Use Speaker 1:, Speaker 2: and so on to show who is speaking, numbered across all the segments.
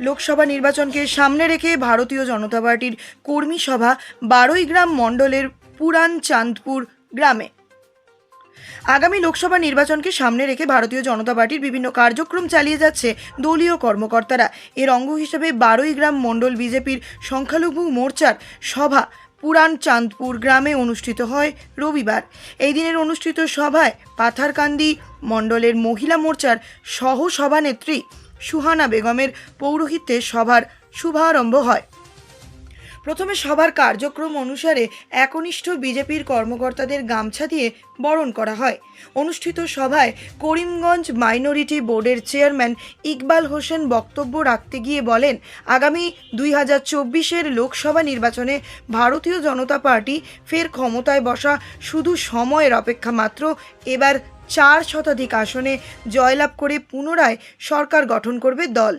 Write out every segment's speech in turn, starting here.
Speaker 1: লোকসভা নির্বাচনকে সামনে রেখে ভারতীয় জনতা পার্টির কর্মী সভা বারোই গ্রাম মণ্ডলের পুরান চাঁদপুর গ্রামে। আগামী লোকসভা নির্বাচনকে সামনে রেখে ভারতীয় জনতা পার্টির বিভিন্ন কার্যক্রম চালিয়ে যাচ্ছে দলীয় কর্মকর্তারা। এর অঙ্গ হিসেবে বারোই গ্রাম মণ্ডল বিজেপির সংখ্যালঘু মোর্চার সভা পুরান চাঁদপুর গ্রামে অনুষ্ঠিত হয় রবিবার। এই দিনের অনুষ্ঠিত সভায় পাথারকান্দি মণ্ডলের মহিলা মোর্চার সহ সভানেত্রী সুহানা বেগমের পৌরোহিত্যে সভার শুভারম্ভ হয়। প্রথমে সভার কার্যক্রম অনুসারে একনিষ্ঠ বিজেপির কর্মকর্তাদের গামছা দিয়ে বরণ করা হয়। অনুষ্ঠিত সভায় করিমগঞ্জ মাইনরিটি বোর্ডের চেয়ারম্যান ইকবাল হোসেন বক্তব্য রাখতে গিয়ে বলেন, আগামী দুই হাজার চব্বিশের লোকসভা নির্বাচনে ভারতীয় জনতা পার্টি ফের ক্ষমতায় বসা শুধু সময়ের অপেক্ষা মাত্র, এবার চার শতাধিক আসনে জয়লাভ করে পুনরায় সরকার গঠন করবে দল।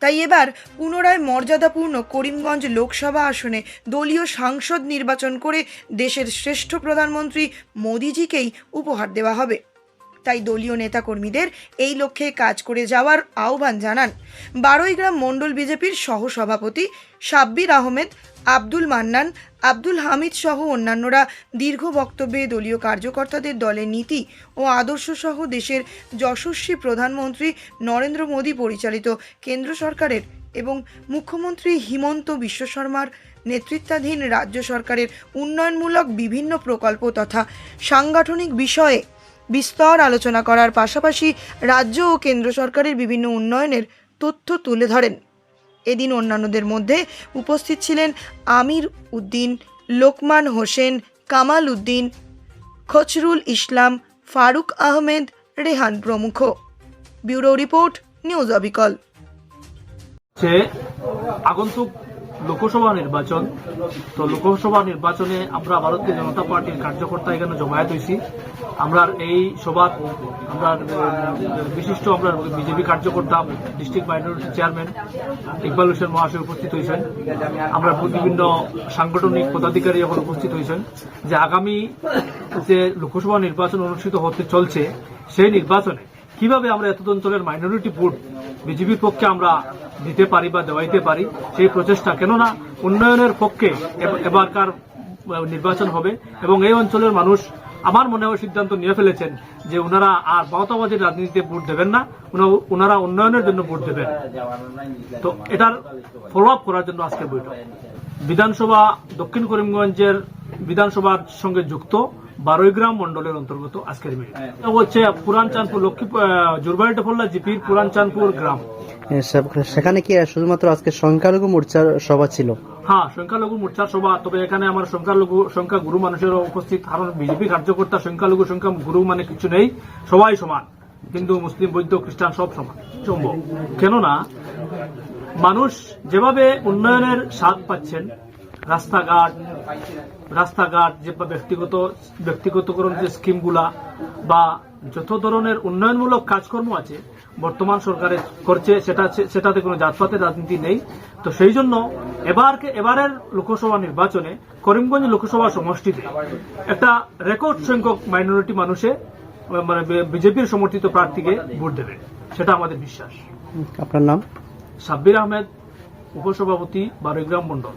Speaker 1: তাই এবার পুনরায় মর্যাদাপূর্ণ করিমগঞ্জ লোকসভা আসনে দলীয় সাংসদ নির্বাচন করে দেশের শ্রেষ্ঠ প্রধানমন্ত্রী মোদিজিকেই উপহার দেওয়া হবে। তাই দলীয় নেতাকর্মীদের এই লক্ষ্যে কাজ করে যাওয়ার আহ্বান জানান। বারোই গ্রাম মণ্ডল বিজেপির সহসভাপতি সাব্বির আহমেদ আব্দুল মান্নান, আব্দুল হামিদ সহ অন্যান্যরা দীর্ঘ বক্তব্যে দলীয় কার্যকর্তাদের দলের নীতি ও আদর্শ সহ দেশের যশস্বী প্রধানমন্ত্রী নরেন্দ্র মোদী পরিচালিত কেন্দ্র সরকারের এবং মুখ্যমন্ত্রী হিমন্ত বিশ্ব শর্মার নেতৃত্বাধীন রাজ্য সরকারের উন্নয়নমূলক বিভিন্ন প্রকল্প তথা সাংগঠনিক বিষয়ে বিস্তর আলোচনা করার পাশাপাশি রাজ্য ও কেন্দ্র সরকারের বিভিন্ন উন্নয়নের তথ্য তুলে ধরেন। এদিন অন্যান্যদের মধ্যে উপস্থিত ছিলেন আমির উদ্দিন, লোকমান হোসেন, কামাল উদ্দিন, খচরুল ইসলাম, ফারুক আহমেদ, রেহান প্রমুখ। ব্যুরো রিপোর্ট, নিউজ অবিকল।
Speaker 2: আগন্তুক লোকসভা নির্বাচন। তো লোকসভা নির্বাচনে আমরা ভারতীয় জনতা পার্টির কার্যকর্তা এখানে জমায়েত হয়েছি। আমরা এই সভা আমরা বিশিষ্ট আমরা বিজেপি কার্যকর্তা, district minority chairman Iqbal Hossain মহাশয় উপস্থিত হয়েছেন। আমরা বিভিন্ন সাংগঠনিক পদাধিকারী এখন উপস্থিত হয়েছেন। যে আগামী যে লোকসভা নির্বাচন অনুষ্ঠিত হতে চলছে, সেই নির্বাচনে কীভাবে আমরা এত অঞ্চলের মাইনরিটি ভোট বিজেপির পক্ষে আমরা দিতে পারি বা দেওয়াইতে পারি সেই প্রচেষ্টা। কেননা উন্নয়নের পক্ষে এবারকার নির্বাচন হবে এবং এই অঞ্চলের মানুষ আমার মনে হয় সিদ্ধান্ত নিয়ে ফেলেছেন যে ওনারা আর বাহতাবাজির রাজনীতিতে ভোট দেবেন না উনা- ওনারা উন্নয়নের জন্য ভোট দেবেন। তো এটার ফলো আপ করার জন্য আজকের বৈঠক। বিধানসভা দক্ষিণ করিমগঞ্জের বিধানসভার সঙ্গে যুক্ত বারোই গ্রাম মন্ডলের অন্তর্গত আজকের মিটিং এটা হচ্ছে পুরান চাঁদপুর লক্ষ্মী জুরবাড়ি টফল্লা জিপির পুরান চাঁদপুর গ্রাম
Speaker 3: সেখানে কি শুধুমাত্র আজকে সংখ্যালঘু মোর্চার সভা ছিল?
Speaker 2: হ্যাঁ সংখ্যালঘু মোর্চার সভা তবে এখানে আমার সংখ্যালঘু সংখ্যা গুরু মানুষের উপস্থিত কারণ বিজেপি কার্যকর্তা সংখ্যালঘু সংখ্যা গুরু মানে কিছু নেই সবাই সমান। হিন্দু মুসলিম বৌদ্ধ খ্রিস্টান সব সমান সম্ভব কেননা মানুষ যেভাবে উন্নয়নের স্বাদ পাচ্ছেন রাস্তাঘাট রাস্তাঘাট যে বা ব্যক্তিগত ব্যক্তিগতকরণ যে স্কিমগুলা বা যত ধরনের উন্নয়নমূলক কাজকর্ম আছে বর্তমান সরকারে করছে সেটা সেটাতে কোনো জাতপাতের রাজনীতি নেই। তো সেই জন্য এবারকে এবারের লোকসভা নির্বাচনে করিমগঞ্জ লোকসভা সমষ্টিতে একটা রেকর্ড সংখ্যক মাইনরিটি মানুষে মানে বিজেপির সমর্থিত প্রার্থীকে ভোট দেবে। সেটা আমাদের বিশ্বাস।
Speaker 3: আপনার নাম?
Speaker 2: সাব্বির আহমেদ উপসভাপতি বারোগ্রাম মন্ডল